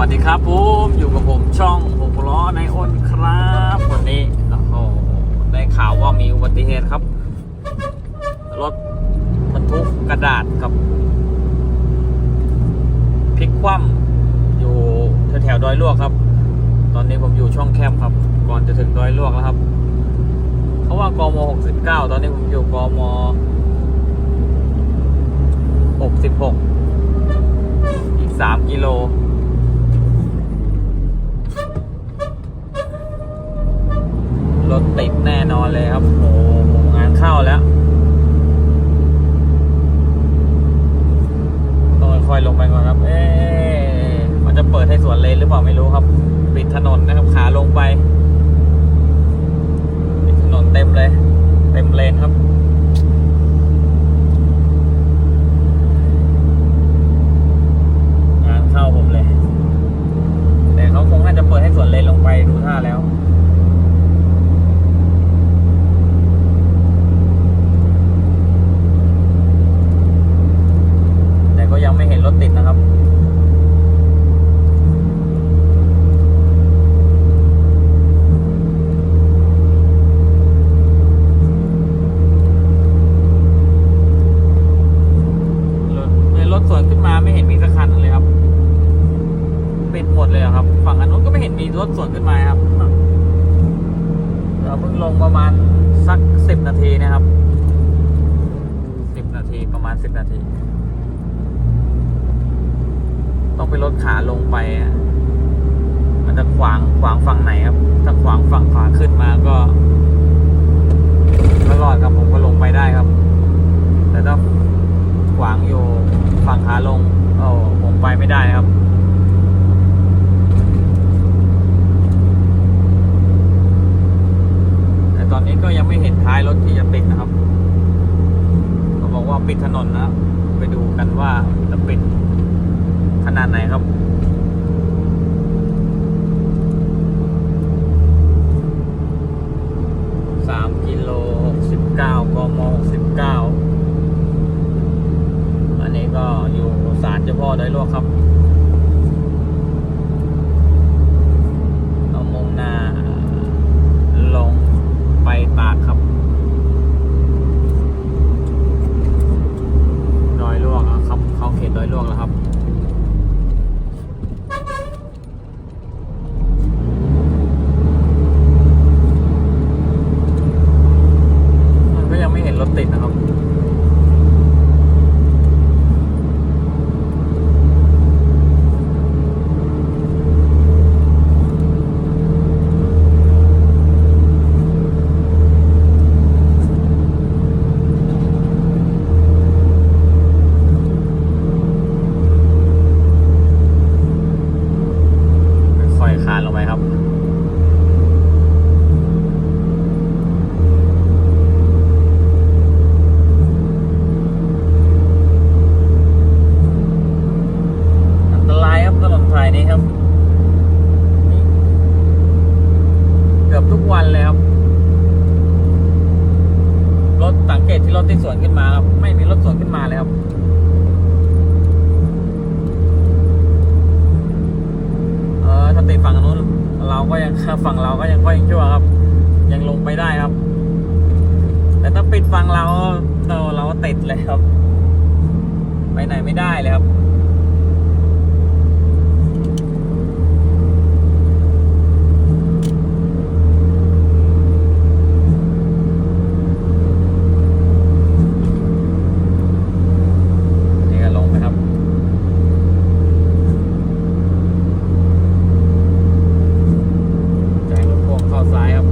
วัสดีครับผมอยู่กับผมช่องหกล้อในอ้นครับวันนี้โอ้โหได้ข่าวว่ามีอุบัติเหตุครับ รถบรรทุกกระดาษกับพลิกคว่ำอยู่แถวๆดอยลวกครับ ตอนนี้ผมอยู่ช่องแคบครับ ก่อนจะถึงดอยลวกแล้วครับเขาว่ากม69 ตอนนี้ผมอยู่กม66 อีก 3 กิโล รถติดแน่นอนเลยครับ โอ้โหงานเข้าแล้วต้องค่อยๆลงไปก่อนครับ เอ๊ะมันจะเปิดให้สวนเลนหรือเปล่าไม่รู้ครับ ปิดถนนนะครับขาลงไป ปิดถนนเต็มเลย เต็มเลนครับงานเข้าผมเลย แต่เขาคงน่าจะเปิดให้สวนเลนลงไปดูท่าแล้ว แต่ก็ยังไม่เห็นรถติดนะครับ รถรถสวนขึ้นมาไม่เห็นมีสักคันเลยครับ ปิดหมดเลยอะครับ ฝั่งอันนู้นก็ไม่เห็นมี รถสวนขึ้นมาครับ เราเพิ่งลงประมาณสักสิบนาทีนะครับสิบนาทีประมาณสิบนาที ต้องไปรถขาลงไปอะมันจะขวางขวางฝั่งไหนครับ ถ้าขวางฝั่งขาขึ้นมาก็ก็รอดครับผมก็ลงไปได้ครับ แต่ถ้าขวางอยู่ฝั่งขาลงโอ้ผมไปไม่ได้ครับ แต่ตอนนี้ก็ ยังไม่เห็นท้ายรถที่จะปิดนะครับเขาบอกว่าปิดถนนนะ ไปดูกันว่าจะปิดขนาดไหนครับสามกิโลหกสิบเก้ากมหกสิบเก้าอันนี้ก็อยู่ศาลเจ้าพ่อดอยลวกครับเอามงหน้า ไปตากครับ ดอยลวกครับเขาเขตดอยลวกแล้วครับ มันก็ยังไม่เห็นรถติดนะครับ ค่อยๆคลานลงไปครับ อันตรายครับถนนสายนี้ครับนี่เกือบทุกวันเลยครับ รถสังเกตที่รถที่สวนขึ้นมาครับ ไม่มีรถสวนขึ้นมาเลยครับ เออถ้าติดฝั่งนู้น เรา ก็ยังฝั่งเราก็ยังก็ยังชั่วครับ ยังลงไปได้ครับ แต่ถ้าปิดฝั่งเราเราเราติดเลยครับ ไปไหนไม่ได้เลยครับ นี่ก็ลงไปครับ แจงรถพ่วงเข้าซ้ายครับ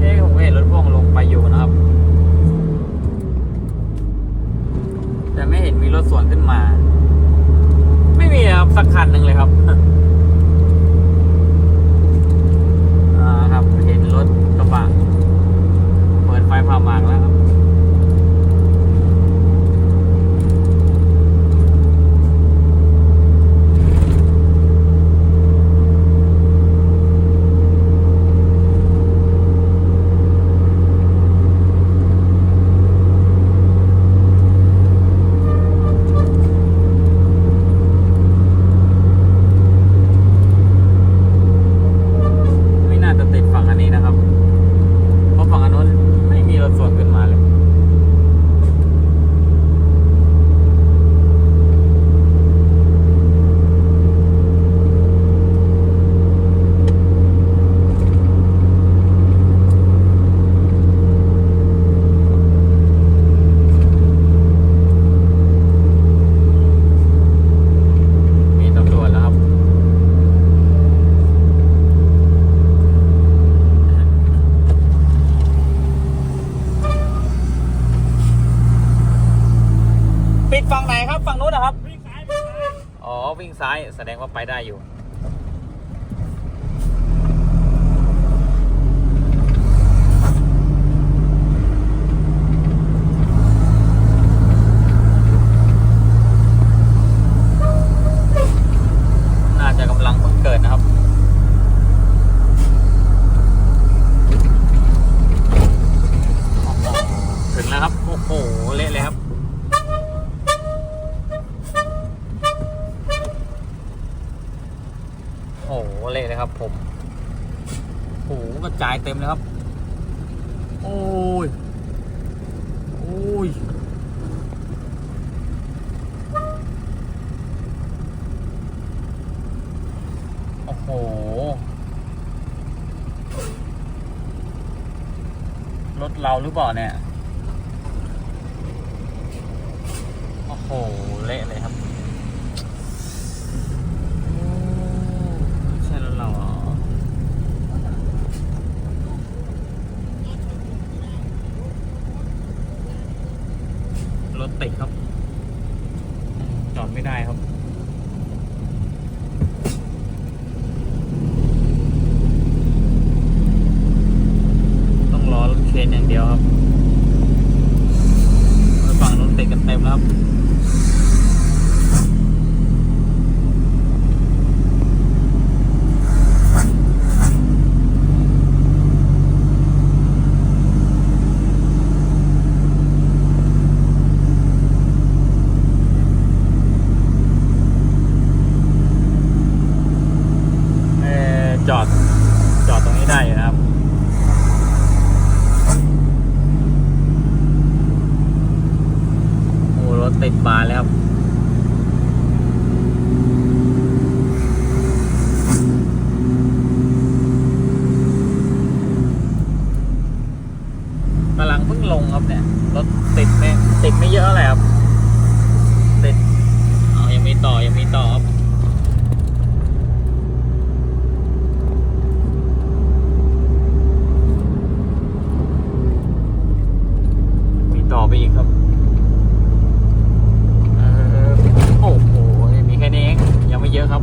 เอ๊ะผมก็เห็นรถพ่วงลงไปอยู่นะครับ แต่ไม่เห็นมีรถสวนขึ้นมา ไม่มีครับสักคันหนึ่งเลยครับอ่าครับเห็นรถกระบะเปิดไฟผ่าหมากแล้วครับ แสดงว่าไปได้อยู่น่าจะกำลังเพิ่งเกิดนะครับถึงแล้วครับ โอ้โห เละเลยครับ โอ้โห เละครับ ผมโอ้โหกระจายเต็มเลยครับ โอ้ย โอ้ยโอ้โหรถเราหรือเปล่าเนี่ย โอ้โห เละเลยครับโอ้ไม่ใช่รถเราเหรอรถ ติดครับ จอดไม่ได้ครับต้องรอเคนอย่างเดียวครับฝั่งนู้นติดกันเต็มแล้วครับ เอ่อ จอดจอดตรงนี้ได้นะครับ โอ้รถติดบานเลยครับกำลังเพิ่งลงครับเนี่ย รถติดไม่ติดไม่เยอะเลยครับ ติด เอายังมีต่อ ยังมีต่อครับ มีต่อ ไปอีกครับออโอ้โห มีแค่นี้เองยังไม่เยอะครับ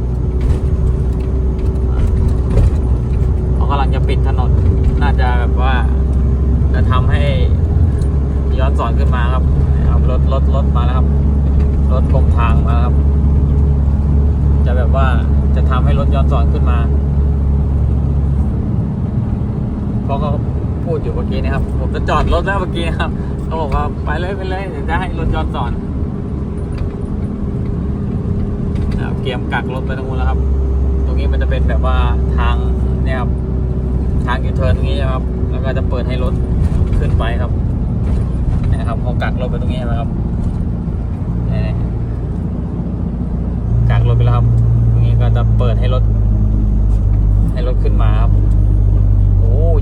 เขากำลังจะปิดถนน น่าจะแบบว่า จะทำให้ย้อนสอนขึ้นมาครับครับรถรถรถมาแล้วครับ รถกรมทางมาครับ จะแบบว่าจะทำให้รถย้อนสอนขึ้นมา เพราะเขา พูดอยู่เมื่อกี้นะครับ ผมจะจอดรถแล้วเมื่อกี้นะครับเขาบอกว่าไปเลยไปเลยเดี๋ยวจะให้รถย้อนสอนนะครับเกมกักรถไปตรงนู้นแล้วครับ ตรงนี้มันจะเป็นแบบว่าทางเนี่ยครับทางยูเทิร์นตรงนี้นะครับ แล้วก็จะเปิดให้รถขึ้นไปครับนะครับเขากักรถไปตรงนี้นะครับกักรถไปแล้วครับ ตรงนี้ก็จะเปิดให้รถ ให้รถขึ้นมาครับ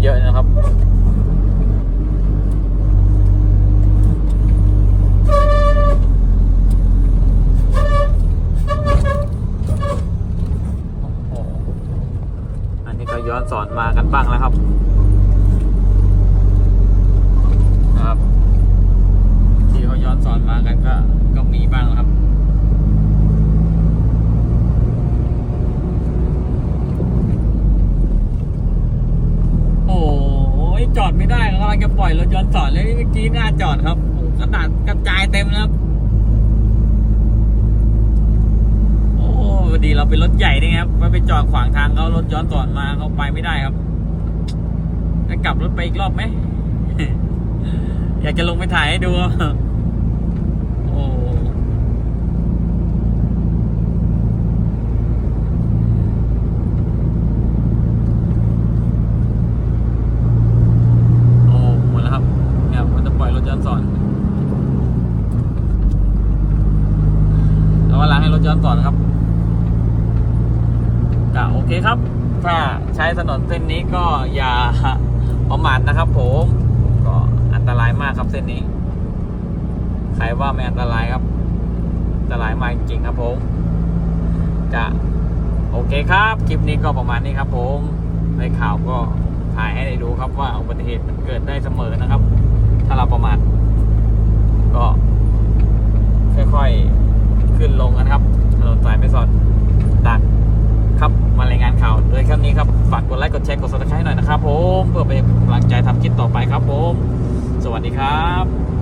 เยอะนะครับอันนี้ก็ย้อนสอนมากันบ้างแล้วครับนะครับ ที่เขาย้อนสอนมากันก็ก็มีบ้างครับ โอ้ ยจอดไม่ได้กำลังจะปล่อยรถย้อนสอนเลยเมื่อกี้หน้าจอดครับกระดาษกระจายเต็มแล้วครับโอ้พอดีเราเป็นรถใหญ่นี่ครับมาไปจอดขวางทางเขารถย้อนสอนมาเขาไปไม่ได้ครับจะกลับรถไปอีกรอบไหมอยากจะลงไปถ่ายให้ดู โอ้โอ้หมดแล้วครับเนี่ยมันจะปล่อยรถย้อนสอนแล้วเวลาให้รถย้อนสอนครับ ก็โอ เคครับ ถ้าใช้ถนนเส้นนี้ก็อย่าประมาทนะครับผมก็อันตรายมากครับเส้นนี้ ใครว่าไม่อันตรายครับ อันตรายมากจริงๆครับผม จะโอเคครับ คลิปนี้ก็ประมาณนี้ครับผมในข่าวก็ถ่ายให้ได้ดูครับว่าอุบัติเหตุมันเกิดได้เสมอนะครับ ถ้าเราประมาทก็ ค่อยๆขึ้นลงนะครับถนนสายไม่สอดดัก ครับมารายงานข่าวโดยครั้งนี้ครับฝากกดไลค์กดแชร์กดซับสไครต์หน่อยนะครับผมเพื่อเป็นกำลังใจทำคลิปต่อไปครับผม สวัสดีครับ